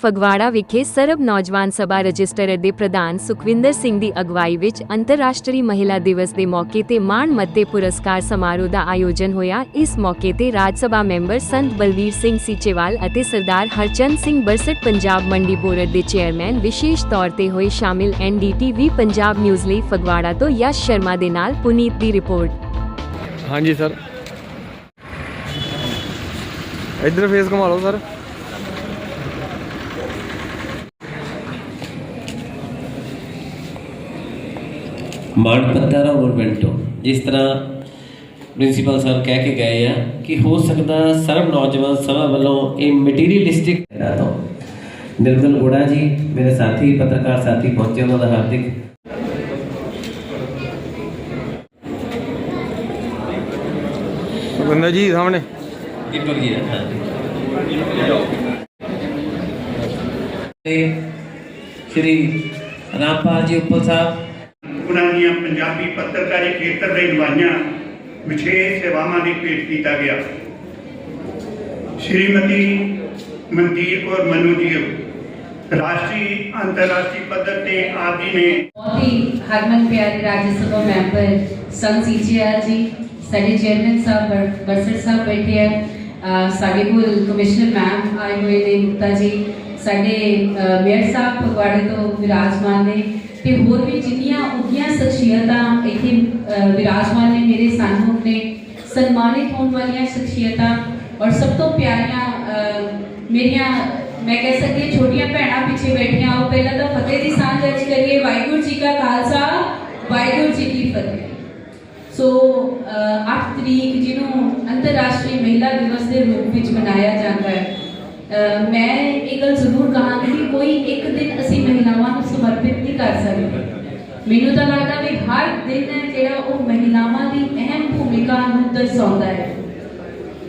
ਫਗਵਾੜਾ ਵਿਖੇ ਸਰਬ ਨੌਜਵਾਨ ਸਭਾ ਰਜਿਸਟਰਰ ਦੇ ਪ੍ਰਧਾਨ ਸੁਖਵਿੰਦਰ ਸਿੰਘ ਦੀ ਅਗਵਾਈ ਵਿੱਚ ਅੰਤਰਰਾਸ਼ਟਰੀ ਮਹਿਲਾ ਦਿਵਸ ਦੇ ਮੌਕੇ ਤੇ ਮਾਣ ਮੱਤੇ ਪੁਰਸਕਾਰ ਸਮਾਰੋਹ ਦਾ ਆਯੋਜਨ ਹੋਇਆ। ਇਸ ਮੌਕੇ ਤੇ ਰਾਜ ਸਭਾ ਮੈਂਬਰ ਸੰਤ ਬਲਵੀਰ ਸਿੰਘ ਸੀਚੇਵਾਲ ਅਤੇ ਸਰਦਾਰ ਹਰਚੰਦ ਸਿੰਘ ਬਰਸਟ ਪੰਜਾਬ ਮੰਡੀ ਬੋਰਡ ਦੇ ਚੇਅਰਮੈਨ ਵਿਸ਼ੇਸ਼ ਤੌਰ ਤੇ ਹੋਏ ਸ਼ਾਮਿਲ ਐਨਡੀਟੀਵੀ ਪੰਜਾਬ ਨਿਊਜ਼ ਲਈ ਫਗਵਾੜਾ ਤੋਂ ਯਸ਼ ਸ਼ਰਮਾ ਦੇ ਨਾਲ ਪੁਨੀਤ ਦੀ ਰਿਪੋਰਟ। ਹਾਂਜੀ ਸਰ। ਇੱਧਰ ਫੇਸ ਘੁਮਾ ਲਓ ਸਰ। ਮਾਣ ਪੱਤਰ ਔਰ ਬੈਂਟੋ ਜਿਸ ਤਰ੍ਹਾਂ ਪ੍ਰਿੰਸੀਪਲ ਸਰ ਕਹਿ ਕੇ ਗਏ ਆ ਕਿ ਹੋ ਸਕਦਾ ਸਰਬ ਨੌਜਵਾਨ ਸਭਾ ਵੱਲੋਂ ਇਹ ਮਟੀਰੀਅਲਿਸਟਿਕ ਤੋਂ। ਨਿਰਮਲ ਗੋੜਾ ਜੀ ਮੇਰੇ ਸਾਥੀ ਪੱਤਰਕਾਰ ਸਾਥੀ ਪਹੁੰਚੇ ਉਹਨਾਂ ਦਾ ਹਾਰਦਿਕ ਬੰਦਾ ਜੀ ਸਾਹਮਣੇ। ਦੀਪਕ ਜੀ ਤੇ ਸ਼੍ਰੀ ਰਾਮਪਾਲ ਜੀ ਉੱਪਲ ਸਾਹਿਬ ਉਹਨਾਂ ਦੀਆਂ ਪੰਜਾਬੀ ਪੱਤਰਕਾਰੀ ਖੇਤਰ ਦੇ ਨਿਭਾਈਆਂ ਵਿਸ਼ੇਸ਼ ਸੇਵਾਵਾਂ ਦੀ ਭੇਟ ਕੀਤਾ ਗਿਆ। ਸ਼੍ਰੀਮਤੀ ਮਨਦੀਪ ਕੌਰ ਮਨੂ ਜੀ, ਰਾਸ਼ਟਰੀ ਅੰਤਰਰਾਸ਼ਟਰੀ ਪੱਧਰ ਤੇ ਆਪ ਜੀ ਨੇ ਬਹੁਤ ਹੀ ਹਰਮਨ ਪਿਆਰੇ ਰਾਜ ਸਭਾ ਮੈਂਬਰ, ਸੰਤ ਸੀਜੀਆਰ ਜੀ, ਸਾਡੇ ਚੇਅਰਮੈਨ ਸਾਹਿਬ, ਬਰ- ਬਰਸਰ ਸਾਹਿਬ ਬੈਠੇ ਆ। ਅਹ ਸਾਡੇ ਕੋਲ ਕਮਿਸ਼ਨਰ ਮੈਮ ਆਏ ਹੋਏ ਨੇ ਗੁਪਤਾ ਜੀ। ਸਾਡੇ ਅਹ ਮੇਅਰ ਸਾਹਿਬ ਫਗਵਾੜੇ ਤੋਂ ਵਿਰਾਜਮਾਨ ਨੇ। ਤੇ ਹੋਰ ਵੀ ਜਿੰਨੀਆਂ ਉੱਗੀਆਂ ਸ਼ਖਸੀਅਤਾਂ ਇੱਥੇ ਵਿਰਾਜਮਾਨ ਨੇ ਮੇਰੇ ਸਾਹਮਣੇ ਨੇ ਸਨਮਾਨਿਤ ਹੋਣ ਵਾਲੀਆਂ ਸ਼ਖਸੀਅਤਾਂ ਔਰ ਸਭ ਤੋਂ ਪਿਆਰੀਆਂ ਮੇਰੀਆਂ ਮੈਂ ਕਹਿ ਸਕਦੀ ਛੋਟੀਆਂ ਭੈਣਾਂ ਪਿੱਛੇ ਬੈਠੀਆਂ ਉਹ ਪਹਿਲਾਂ ਤਾਂ ਫਤਿਹ ਦੀ ਸਾਂਝ ਅੱਜ ਕਰੀਏ ਵਾਹਿਗੁਰੂ ਜੀ ਕਾ ਖਾਲਸਾ ਵਾਹਿਗੁਰੂ ਜੀ ਕੀ ਫਤਿਹ। ਸੋ ਅਹ, 8 ਤਰੀਕ ਜਿਹਨੂੰ ਅੰਤਰਰਾਸ਼ਟਰੀ ਮਹਿਲਾ ਦਿਵਸ ਦੇ ਰੂਪ ਵਿੱਚ ਮਨਾਇਆ ਜਾਂਦਾ ਹੈ। ਮੈਂ ਇਹ ਗੱਲ ਜ਼ਰੂਰ ਕਹਾਂਗੀ ਕਿ ਕੋਈ ਇੱਕ ਦਿਨ ਅਸੀਂ ਮਹਿਲਾਵਾਂ ਨੂੰ ਸਮਰਪਿਤ ਨਹੀਂ ਕਰ ਸਕਦੇ ਮੈਨੂੰ ਤਾਂ ਲੱਗਦਾ ਵੀ ਹਰ ਦਿਨ ਹੈ ਜਿਹੜਾ ਉਹ ਮਹਿਲਾਵਾਂ ਦੀ ਅਹਿਮ ਭੂਮਿਕਾ ਨੂੰ ਦਰਸਾਉਂਦਾ ਹੈ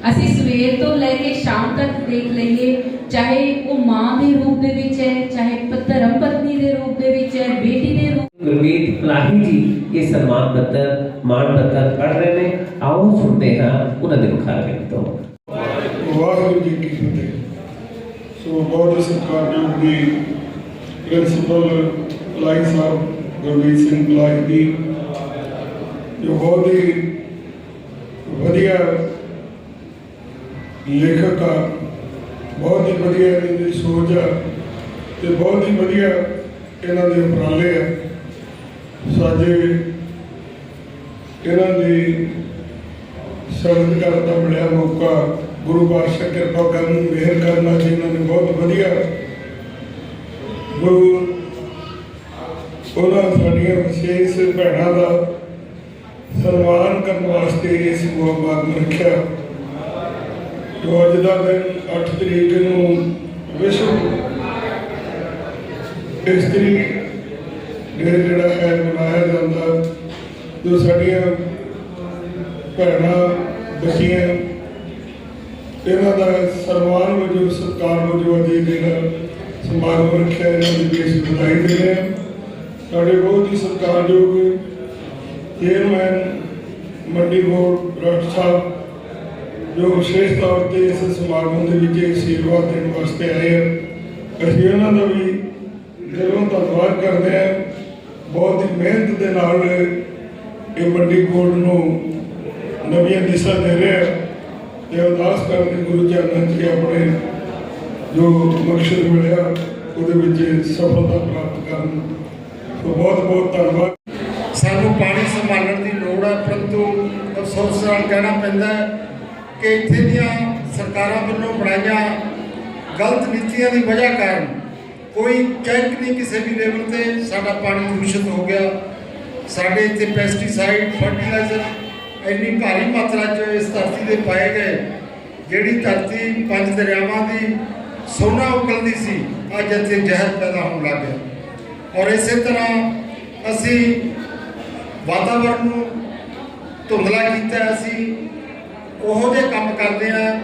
ਅਸੀਂ ਸਵੇਰ ਤੋਂ ਲੈ ਕੇ ਸ਼ਾਮ ਤੱਕ ਦੇਖ ਲਈਏ ਚਾਹੇ ਉਹ ਮਾਂ ਦੇ ਰੂਪ ਦੇ ਵਿੱਚ ਹੈ ਚਾਹੇ ਪ- ਧਰਮ ਪਤਨੀ ਦੇ ਰੂਪ ਦੇ ਵਿੱਚ ਹੈ ਬੇਟੀ ਦੇ ਰੂਪ ਗੁਰਮੀਤ ਪਲਾਹੀ ਜੀ ਇਹ ਸਨਮਾਨ ਪੱਤਰ ਮਾਣ ਪੱਤਰ ਪੜ ਰਹੇ ਨੇ ਆਓ ਸੁਣਦੇ ਹਾਂ ਉਹਨਾਂ ਦੇ ਮੁਖਾਰਬਿਨ ਤੋਂ ਵਾਹਿਗੁਰੂ ਜੀ ਕੀ ਫਤਿਹ ਸੋ ਬਹੁਤ ਸਤਿਕਾਰਯੋਗ ਜੀ। ਪ੍ਰਿੰਸੀਪਲ ਲਾਈ ਸਾਹਿਬ ਗੁਰਮੀਤ ਸਿੰਘ ਲਾਈ ਦੀ ਜੋ ਬਹੁਤ ਹੀ ਵਧੀਆ ਲੇਖਕ ਆ, ਬਹੁਤ ਹੀ ਵਧੀਆ ਇਹਨਾਂ ਦੀ ਸੋਚ ਆ ਤੇ ਬਹੁਤ ਹੀ ਵਧੀਆ ਇਹਨਾਂ ਦੇ ਉਪਰਾਲੇ ਆ। ਸਾਡੇ ਇਹਨਾਂ ਦੀ ਸ਼ਬਦ ਕਰਨ ਦਾ ਮਿਲਿਆ ਮੌਕਾ ਗੁਰੂ ਪਾਤਸ਼ਾਹ ਕਿਰਪਾ ਕਰਨ, ਮਿਹਰ ਕਰਨਾ ਜੀ ਇਹਨਾਂ ਨੇ ਬਹੁਤ ਵਧੀਆ ਗੁਰੂ ਉਹਨਾਂ ਸਾਡੀਆਂ ਵਿਸ਼ੇਸ਼ ਭੈਣਾਂ ਦਾ ਸਨਮਾਨ ਕਰਨ ਵਾਸਤੇ ਇਸ ਮੁਹੱਬਤ ਨੂੰ ਰੱਖਿਆ। ਜੋ ਅੱਜ ਦਾ ਦਿਨ 8 ਤਰੀਕ ਨੂੰ ਵਿਸ਼ਵ ਇਸਤਰੀ ਡੇ ਜਿਹੜਾ ਹੈ ਮਨਾਇਆ ਜਾਂਦਾ, ਜੋ ਸਾਡੀਆਂ ਭੈਣਾਂ, ਬੱਚੀਆਂ ਇਹਨਾਂ ਦਾ ਸਨਮਾਨ ਵਜੋਂ ਸਤਿਕਾਰ ਵਜੋਂ ਅਜੇ ਇਹ ਦਿਨ ਸਮਾਗਮ ਰੱਖਿਆ ਇਹਨਾਂ ਦੀ ਬੇਸ ਵਧਾਈ ਦੇ ਰਹੇ ਹਾਂ। ਸਾਡੇ ਬਹੁਤ ਹੀ ਸਤਿਕਾਰਯੋਗ ਚੇਅਰਮੈਨ ਮੰਡੀ ਬੋਰਡ, ਡਾਕਟਰ ਸਾਹਿਬ, ਜੋ ਵਿਸ਼ੇਸ਼ ਤੌਰ ਤੇ ਇਸ ਸਮਾਗਮ ਦੇ ਵਿੱਚ ਇਹ ਸੇਵਾ ਦੇਣ ਵਾਸਤੇ ਆਏ ਆ ਅਸੀਂ ਉਹਨਾਂ ਦਾ ਵੀ ਦਿਲੋਂ ਧੰਨਵਾਦ ਕਰਦੇ ਹਾਂ। ਬਹੁਤ ਹੀ ਮਿਹਨਤ ਦੇ ਨਾਲ ਇਹ ਮੰਡੀ ਬੋਰਡ ਨੂੰ ਨਵੀਆਂ ਦਿਸ਼ਾ ਦੇ ਰਿਹਾ ਤੇ ਅਰਦਾਸ ਕਰਨ ਗੁਰੂ ਚਰਨਾਂ 'ਚ ਆਪਣੇ ਜੋ ਮਕਸਦ ਮਿਲਿਆ, ਉਹਦੇ ਵਿੱਚ ਸਫਲਤਾ ਪ੍ਰਾਪਤ ਕਰਨ। ਸੋ ਬਹੁਤ ਬਹੁਤ ਧੰਨਵਾਦ। ਸਾਨੂੰ ਪਾਣੀ ਸੰਭਾਲਣ ਦੀ ਲੋੜ ਹੈ ਪਰੰਤੂ ਅਫਸੋਸ ਨਾਲ ਕਹਿਣਾ ਪੈਂਦਾ ਕਿ ਇੱਥੇ ਦੀਆਂ ਸਰਕਾਰਾਂ ਵੱਲੋਂ ਬਣਾਈਆਂ ਗਲਤ ਨੀਤੀਆਂ ਦੀ ਵਜ੍ਹਾ ਕਾਰਨ ਕੋਈ ਚੈੱਕ ਨਹੀਂ ਕਿਸੇ ਵੀ ਲੈਵਲ ਤੇ ਸਾਡਾ ਪਾਣੀ ਦੂਸ਼ਿਤ ਹੋ ਗਿਆ। ਸਾਡੇ ਇੱਥੇ ਪੈਸਟੀਸਾਈਡ ਫਰਟੀਲਾਈਜ਼ਰ ਇੰਨੀ ਭਾਰੀ ਮਾਤਰਾ 'ਚ ਇਸ ਧਰਤੀ ਦੇ ਪਾਏ ਗਏ, ਜਿਹੜੀ ਧਰਤੀ ਪੰਜ ਦਰਿਆਵਾਂ ਦੀ ਸੋਨਾ ਉਗਲਦੀ ਸੀ, ਅੱਜ ਇੱਥੇ ਜ਼ਹਿਰ ਪੈਦਾ ਹੋਣ ਲੱਗ ਗਿਆ। ਔਰ ਇਸੇ ਤਰ੍ਹਾਂ ਅਸੀਂ ਵਾਤਾਵਰਣ ਨੂੰ ਧੁੰਦਲਾ ਕੀਤਾ ਅਸੀਂ, ਉਹੋ ਜਿਹੇ ਕੰਮ ਕਰਦੇ ਆ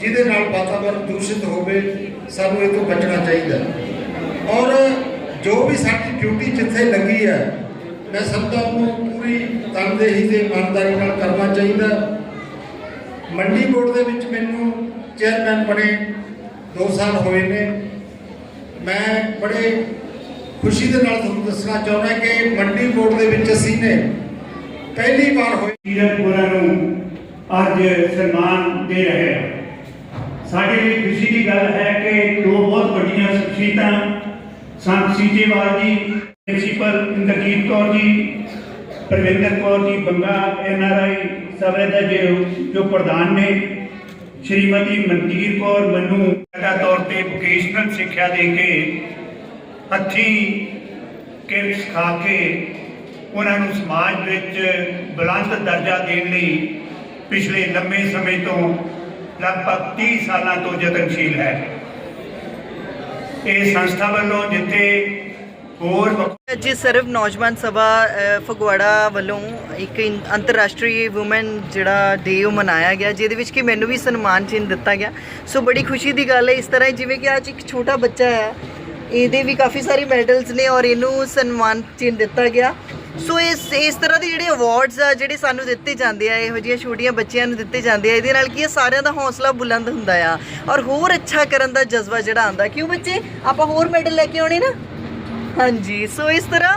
ਜਿਹਦੇ ਨਾਲ ਵਾਤਾਵਰਣ ਦੂਸ਼ਿਤ ਹੋਵੇ, ਸਾਨੂੰ ਇਹ ਤੋਂ ਬਚਣਾ ਚਾਹੀਦਾ ਔਰ ਜੋ ਵੀ ਸਾਡੀ ਡਿਊਟੀ ਜਿੱਥੇ ਲੱਗੀ ਹੈ, ਮੈਂ ਸਭ ਨੂੰ ਪੂਰੀ ਤਨਦੇਹੀ ਤੇ ਇਮਾਨਦਾਰੀ ਨਾਲ ਕਰਨਾ ਚਾਹੀਦਾ। ਮੰਡੀ ਬੋਰਡ ਦੇ ਵਿੱਚ ਮੈਨੂੰ ਚੇਅਰਮੈਨ ਬਣੇ 2 ਸਾਲ ਹੋਏ ਨੇ। ਮੈਂ ਬੜੇ ਖੁਸ਼ੀ ਦੇ ਨਾਲ ਤੁਹਾਨੂੰ ਦੱਸਣਾ ਚਾਹੁੰਦਾ ਕਿ ਮੰਡੀ ਬੋਰਡ ਦੇ ਵਿੱਚ ਅਸੀਂ ਨੇ ਪਹਿਲੀ ਵਾਰ ਹੋਈ ਕੀਰਤਪੁਰਾ ਨੂੰ ਅੱਜ ਸਨਮਾਨ ਦੇ ਰਹੇ ਹਾਂ। ਸਾਡੇ ਲਈ ਖੁਸ਼ੀ ਦੀ ਗੱਲ ਹੈ ਕਿ ਦੋ ਬਹੁਤ ਵੱਡੀਆਂ ਸ਼ਖਸੀਅਤਾਂ ਸੰਤ ਸੀਚੇਵਾਲ ਜੀ, ਪ੍ਰਿੰਸੀਪਲ ਇੰਦਰਜੀਤ ਕੌਰ ਜੀ ਪ੍ਰਵਿੰਦਰ ਕੌਰ ਜੀ ਬੰਗਾ ਐਨਆਰਆਈ ਸਭਾ ਦਾ ਜੋ ਜੋ ਪ੍ਰਧਾਨ ਨੇ, ਸ਼੍ਰੀਮਤੀ ਮਨਜੀਤ ਕੌਰ ਮਨੂ ਦਾ ਤੌਰ ਤੇ ਵੋਕੇਸ਼ਨਲ ਸਿੱਖਿਆ ਦੇ ਕੇ ਹੱਥੀਂ ਕਿਰਤ ਸਿਖਾ ਕੇ ਉਹਨਾਂ ਨੂੰ ਸਮਾਜ ਵਿੱਚ ਬੁਲੰਦ ਦਰਜਾ ਦੇਣ ਲਈ ਪਿਛਲੇ ਲੰਮੇ ਸਮੇਂ ਤੋਂ ਲਗਭਗ 30 ਸਾਲਾਂ ਤੋਂ ਯਤਨਸ਼ੀਲ ਹੈ। ਇਹ ਸੰਸਥਾ ਵੱਲੋਂ ਜਿੱਥੇ ਹੋਰ ਵੱਖ- ਅੱਜ ਸਰਵ ਨੌਜਵਾਨ ਸਭਾ ਫਗਵਾੜਾ ਵੱਲੋਂ ਇੱਕ ਅੰਤਰਰਾਸ਼ਟਰੀ ਔਮਨ ਜਿਹੜਾ ਡੇ ਉਹ ਮਨਾਇਆ ਗਿਆ, ਜਿਹਦੇ ਵਿੱਚ ਕਿ ਮੈਨੂੰ ਵੀ ਸਨਮਾਨ ਚਿੰਨ੍ਹ ਦਿੱਤਾ ਗਿਆ। ਸੋ ਬੜੀ ਖੁਸ਼ੀ ਦੀ ਗੱਲ ਹੈ ਇਸ ਤਰ੍ਹਾਂ ਹੀ, ਜਿਵੇਂ ਕਿ ਅੱਜ ਇੱਕ ਛੋਟਾ ਬੱਚਾ ਹੈ, ਇਹਦੇ ਵੀ ਕਾਫੀ ਸਾਰੇ ਮੈਡਲਸ ਨੇ ਔਰ ਇਹਨੂੰ ਸਨਮਾਨ ਚਿੰਨ੍ਹ ਦਿੱਤਾ ਗਿਆ। ਸੋ ਇਸ ਇਸ ਤਰ੍ਹਾਂ ਦੇ ਜਿਹੜੇ ਅਵਾਰਡਸ ਆ, ਜਿਹੜੇ ਸਾਨੂੰ ਦਿੱਤੇ ਜਾਂਦੇ ਆ, ਇਹੋ ਜਿਹੀਆਂ ਛੋਟੀਆਂ ਬੱਚਿਆਂ ਨੂੰ ਦਿੱਤੇ ਜਾਂਦੇ ਆ, ਇਹਦੇ ਨਾਲ ਕੀ ਹੈ ਸਾਰਿਆਂ ਦਾ ਹੌਸਲਾ ਬੁਲੰਦ ਹੁੰਦਾ ਆ। ਔਰ ਹੋਰ ਅੱਛਾ ਕਰਨ ਦਾ ਜਜ਼ਬਾ ਜਿਹੜਾ ਆਉਂਦਾ, ਕਿਉਂ ਬੱਚੇ? ਆਪਾਂ ਹੋਰ ਮੈਡਲ ਲੈ ਕੇ ਆਉਣੇ ਨਾ। ਹਾਂਜੀ ਸੋ ਇਸ ਤਰ੍ਹਾਂ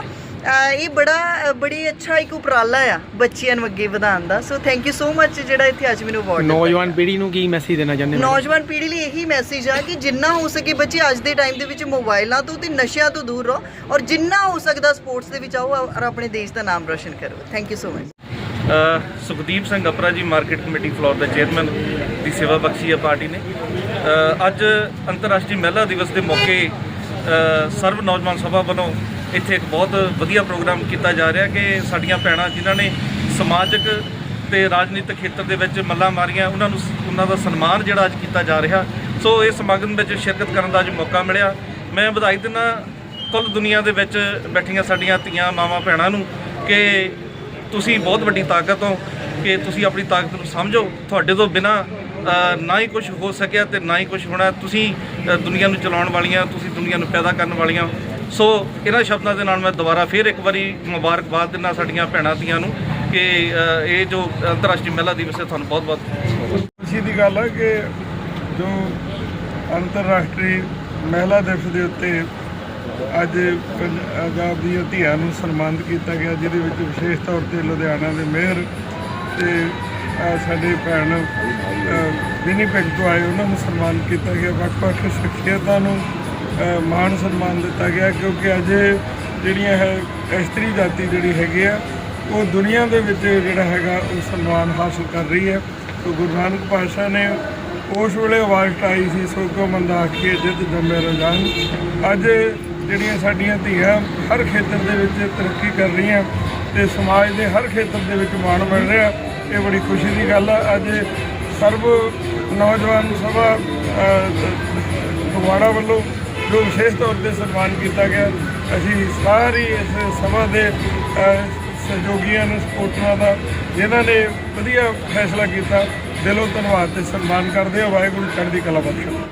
ਇਹ ਬੜਾ ਬੜੀ ਅੱਛਾ ਇੱਕ ਉਪਰਾਲਾ ਆ ਬੱਚਿਆਂ ਨੂੰ ਅੱਗੇ ਵਧਾਉਣ ਦਾ। ਸੋ ਥੈਂਕ ਯੂ ਸੋ ਮੱਚ ਜਿਹੜਾ ਇੱਥੇ ਅੱਜ ਮੈਨੂੰ ਅਵਾਰਡ ਨੌਜਵਾਨ ਪੀੜ੍ਹੀ ਨੂੰ ਕੀ ਮੈਸੇਜ ਦੇਣਾ ਚਾਹੁੰਦੇ ਹੋ? ਨੌਜਵਾਨ ਪੀੜ੍ਹੀ ਲਈ ਇਹੀ ਮੈਸੇਜ ਆ ਕਿ ਜਿੰਨਾ ਹੋ ਸਕੇ ਬੱਚੇ ਅੱਜ ਦੇ ਟਾਈਮ ਦੇ ਵਿੱਚ ਮੋਬਾਈਲਾਂ ਤੋਂ ਤੇ ਨਸ਼ਿਆਂ ਤੋਂ ਦੂਰ ਰਹੋ ਔਰ ਜਿੰਨਾ ਹੋ ਸਕਦਾ ਸਪੋਰਟਸ ਦੇ ਵਿੱਚ ਆਓ ਔਰ ਆਪਣੇ ਦੇਸ਼ ਦਾ ਨਾਮ ਰੋਸ਼ਨ ਕਰੋ। Thank you so much Sukhdeep Singh Apra ji market committee Phillaur the chairman ਦੀ ਸੇਵਾ ਬਖਸ਼ੀ ਹੈ ਪਾਰਟੀ ਨੇ। ਅੱਜ ਅੰਤਰਰਾਸ਼ਟਰੀ ਮਹਿਲਾ ਦਿਵਸ ਦੇ ਮੌਕੇ ਸਰਵ ਨੌਜਵਾਨ ਸਭਾ ਵੱਲੋਂ ਇੱਥੇ ਇੱਕ ਬਹੁਤ ਵਧੀਆ ਪ੍ਰੋਗਰਾਮ ਕੀਤਾ ਜਾ ਰਿਹਾ ਕਿ ਸਾਡੀਆਂ ਭੈਣਾਂ ਜਿਨ੍ਹਾਂ ਨੇ ਸਮਾਜਿਕ ਤੇ ਰਾਜਨੀਤਿਕ ਖੇਤਰ ਦੇ ਵਿੱਚ ਮੱਲਾਂ ਮਾਰੀਆਂ, ਉਹਨਾਂ ਨੂੰ ਉਹਨਾਂ ਦਾ ਸਨਮਾਨ ਜਿਹੜਾ ਅੱਜ ਕੀਤਾ ਜਾ ਰਿਹਾ। ਸੋ ਇਸ ਸਮਾਗਮ ਵਿੱਚ ਸ਼ਿਰਕਤ ਕਰਨ ਦਾ ਅੱਜ ਮੌਕਾ ਮਿਲਿਆ। ਮੈਂ ਵਧਾਈ ਦਿੰਦਾ ਕੁੱਲ ਦੁਨੀਆ ਦੇ ਵਿੱਚ ਬੈਠੀਆਂ ਸਾਡੀਆਂ ਧੀਆਂ, ਮਾਵਾਂ, ਭੈਣਾਂ ਨੂੰ ਕਿ ਤੁਸੀਂ ਬਹੁਤ ਵੱਡੀ ਤਾਕਤ ਹੋ, ਕਿ ਤੁਸੀਂ ਆਪਣੀ ਤਾਕਤ ਨੂੰ ਸਮਝੋ। ਤੁਹਾਡੇ ਤੋਂ ਬਿਨਾ ਨਾ ਹੀ ਕੁਝ ਹੋ ਸਕਿਆ ਤੇ ਨਾ ਹੀ ਕੁਝ ਹੋਣਾ। ਤੁਸੀਂ ਦੁਨੀਆ ਨੂੰ ਚਲਾਉਣ ਵਾਲੀਆਂ, ਤੁਸੀਂ ਦੁਨੀਆ ਨੂੰ ਪੈਦਾ ਕਰਨ ਵਾਲੀਆਂ। ਸੋ ਇਹਨਾਂ ਸ਼ਬਦਾਂ ਦੇ ਨਾਲ ਮੈਂ ਦੁਬਾਰਾ ਫਿਰ ਇੱਕ ਵਾਰੀ ਮੁਬਾਰਕਬਾਦ ਦਿੰਦਾ ਸਾਡੀਆਂ ਭੈਣਾਂ ਧੀਆਂ ਨੂੰ ਕਿ ਇਹ ਜੋ ਅੰਤਰਰਾਸ਼ਟਰੀ ਮਹਿਲਾ ਦਿਵਸ ਹੈ, ਤੁਹਾਨੂੰ ਬਹੁਤ ਬਹੁਤ ਖੁਸ਼ੀ ਦੀ ਗੱਲ ਹੈ ਕਿ ਜੋ ਅੰਤਰਰਾਸ਼ਟਰੀ ਮਹਿਲਾ ਦਿਵਸ ਦੇ ਉੱਤੇ ਅੱਜ ਪੰਜਾਬ ਦੀਆਂ ਧੀਆਂ ਨੂੰ ਸਨਮਾਨਿਤ ਕੀਤਾ ਗਿਆ, ਜਿਹਦੇ ਵਿੱਚ ਵਿਸ਼ੇਸ਼ ਤੌਰ ਤੇ ਲੁਧਿਆਣਾ ਦੇ ਮੇਅਰ ਤੇ ਸਾਡੇ ਭੈਣ ਵਿਨੀਪੈਗ ਤੋਂ ਆਏ, ਉਹਨਾਂ ਨੂੰ ਸਨਮਾਨਿਤ ਕੀਤਾ ਗਿਆ। ਵੱਖ-ਵੱਖ ਸ਼ਖਸੀਅਤਾਂ ਨੂੰ ਮਾਣ ਸਨਮਾਨ ਦਿੱਤਾ ਗਿਆ ਕਿਉਂਕਿ ਅੱਜ ਜਿਹੜੀਆਂ ਹੈ, ਇਸਤਰੀ ਜਾਤੀ ਜਿਹੜੀ ਹੈਗੀ ਆ, ਉਹ ਦੁਨੀਆ ਦੇ ਵਿੱਚ ਜਿਹੜਾ ਹੈਗਾ, ਉਹ ਸਨਮਾਨ ਹਾਸਲ ਕਰ ਰਹੀ ਹੈ। ਸੋ ਗੁਰੂ ਨਾਨਕ ਪਾਤਸ਼ਾਹ ਨੇ ਉਸ ਵੇਲੇ ਆਵਾਜ਼ ਉਠਾਈ ਸੀ, ਸੋ ਕੋ ਮੰਦਾ ਆਖੀਏ, ਜਿੱਤ ਜੰਮੇ ਰਜਾਨ। ਅੱਜ ਜਿਹੜੀਆਂ ਸਾਡੀਆਂ ਧੀਆਂ ਹਰ ਖੇਤਰ ਦੇ ਵਿੱਚ ਤਰੱਕੀ ਕਰ ਰਹੀਆਂ ਤੇ ਸਮਾਜ ਦੇ ਹਰ ਖੇਤਰ ਦੇ ਵਿੱਚ ਮਾਣ ਬਣ ਰਿਹਾ। ਇਹ ਬੜੀ ਖੁਸ਼ੀ ਦੀ ਗੱਲ ਆ। ਅੱਜ ਸਰਬ ਨੌਜਵਾਨ ਸਭਾ ਅਹ, ਵੱਲੋਂ ਜੋ ਵਿਸ਼ੇਸ਼ ਤੌਰ ਤੇ ਸਨਮਾਨ ਕੀਤਾ ਗਿਆ। ਅਸੀਂ ਸਾਰੀ ਇਸ ਸਭਾ ਦੇ ਸਹਿਯੋਗੀਆਂ ਨੂੰ ਸਪੋਰਟਰਾਂ ਦਾ ਜਿਨ੍ਹਾਂ ਨੇ ਵਧੀਆ ਫੈਸਲਾ ਕੀਤਾ ਦਿਲੋਂ ਧੰਨਵਾਦ ਤੇ ਸਨਮਾਨ ਕਰਦੇ ਹਾਂ। ਵਾਹਿਗੁਰੂ ਚੜ੍ਹਦੀ ਕਲਾ ਬਖਸ਼ੇ।